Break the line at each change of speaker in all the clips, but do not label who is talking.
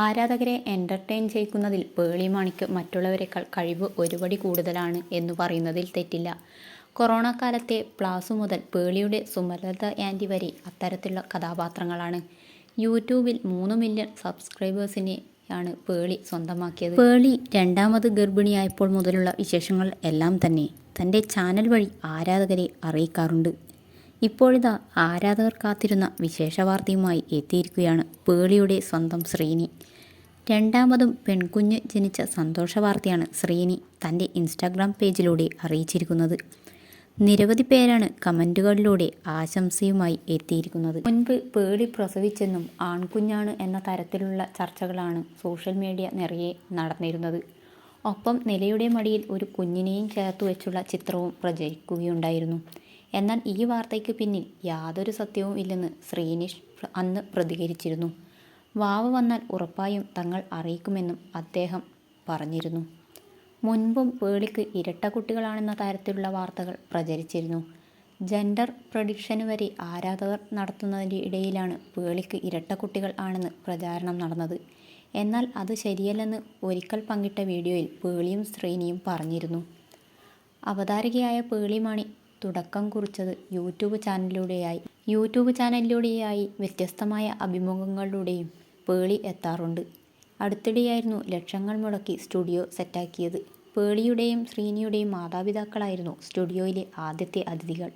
ആരാധകരെ എന്റർടൈൻ ചെയ്യിക്കുന്നതിൽ പേളി മാണിക്ക് മറ്റുള്ളവരെക്കാൾ കഴിവ് ഒരുപടി കൂടുതലാണ് എന്ന് പറയുന്നതിൽ തെറ്റില്ല. കൊറോണ കാലത്തെ പ്ലാസു മുതൽ പേളിയുടെ സുമലത ആന്റി വരെ അത്തരത്തിലുള്ള കഥാപാത്രങ്ങളാണ്. യൂട്യൂബിൽ മൂന്ന് മില്യൺ സബ്സ്ക്രൈബേഴ്സിനെയാണ് പേളി സ്വന്തമാക്കിയത്. പേളി രണ്ടാമത് ഗർഭിണിയായപ്പോൾ മുതലുള്ള വിശേഷങ്ങൾ എല്ലാം തന്നെ തന്റെ ചാനൽ വഴി ആരാധകരെ അറിയിക്കാറുണ്ട്. ഇപ്പോഴിതാ ആരാധകർ കാത്തിരുന്ന വിശേഷ വാർത്തയുമായി എത്തിയിരിക്കുകയാണ് പേളിയുടെ സ്വന്തം ശ്രീനി. രണ്ടാമതും പെൺകുഞ്ഞ് ജനിച്ച സന്തോഷ വാർത്തയാണ് ശ്രീനി തന്റെ ഇൻസ്റ്റാഗ്രാം പേജിലൂടെ അറിയിച്ചിരിക്കുന്നത്. നിരവധി പേരാണ് കമന്റുകളിലൂടെ ആശംസയുമായി എത്തിയിരിക്കുന്നത്. മുൻപ് പേളി പ്രസവിച്ചെന്നും ആൺകുഞ്ഞാണ് എന്ന തരത്തിലുള്ള ചർച്ചകളാണ് സോഷ്യൽ മീഡിയ നിറയെ നടന്നിരുന്നത്. ഒപ്പം നിലയുടെ മടിയിൽ ഒരു കുഞ്ഞിനെയും ചേർത്ത് വെച്ചുള്ള ചിത്രവും പ്രചരിക്കുകയുണ്ടായിരുന്നു. എന്നാൽ ഈ വാർത്തയ്ക്ക് പിന്നിൽ യാതൊരു സത്യവും ഇല്ലെന്ന് ശ്രീനിഷ് അന്ന് പ്രതികരിച്ചിരുന്നു. വാവ് വന്നാൽ ഉറപ്പായും തങ്ങൾ അറിയിക്കുമെന്നും അദ്ദേഹം പറഞ്ഞിരുന്നു. മുൻപും പേളിക്ക് ഇരട്ട കുട്ടികളാണെന്ന തരത്തിലുള്ള വാർത്തകൾ പ്രചരിച്ചിരുന്നു. ജെൻഡർ പ്രഡിക്ഷന് വരെ ആരാധകർ നടത്തുന്നതിന്റെ ഇടയിലാണ് പേളിക്ക് ഇരട്ട കുട്ടികൾ ആണെന്ന് പ്രചാരണം നടന്നത്. എന്നാൽ അത് ശരിയല്ലെന്ന് ഒരിക്കൽ പങ്കിട്ട വീഡിയോയിൽ പേളിയും ശ്രീനിയും പറഞ്ഞിരുന്നു. അവതാരകയായ പേളിമാണി തുടക്കം കുറിച്ചത് യൂട്യൂബ് ചാനലിലൂടെയായി. യൂട്യൂബ് ചാനലിലൂടെയായി വ്യത്യസ്തമായ അഭിമുഖങ്ങളിലൂടെയും പേളി എത്താറുണ്ട്. അടുത്തിടെയായിരുന്നു ലക്ഷങ്ങൾ മുടക്കി സ്റ്റുഡിയോ സെറ്റാക്കിയത്. പേളിയുടെയും ശ്രീനിയുടെയും മാതാപിതാക്കളായിരുന്നു സ്റ്റുഡിയോയിലെ ആദ്യത്തെ അതിഥികൾ.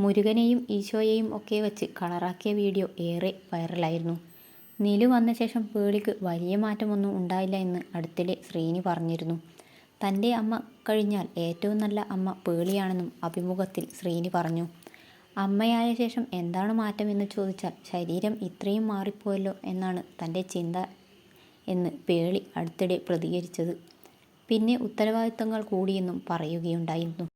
മുരുകനെയും ഈശോയെയും ഒക്കെ വെച്ച് കളറാക്കിയ വീഡിയോ ഏറെ വൈറലായിരുന്നു. നിലു വന്ന ശേഷം പേളിക്ക് വലിയ മാറ്റമൊന്നും ഉണ്ടായില്ല എന്ന് അടുത്തിടെ ശ്രീനി പറഞ്ഞിരുന്നു. തന്റെ അമ്മ കഴിഞ്ഞാൽ ഏറ്റവും നല്ല അമ്മ പേളിയാണെന്നും അഭിമുഖത്തിൽ ശ്രീനി പറഞ്ഞു. അമ്മയായ ശേഷം എന്താണ് മാറ്റമെന്ന് ചോദിച്ചാൽ ശരീരം ഇത്രയും മാറിപ്പോയല്ലോ എന്നാണ് തന്റെ ചിന്ത എന്ന് പേളി അടുത്തിടെ പ്രതികരിച്ചത്. പിന്നെ ഉത്തരവാദിത്തങ്ങൾ കൂടിയെന്നും പറയുകയുണ്ടായിരുന്നു.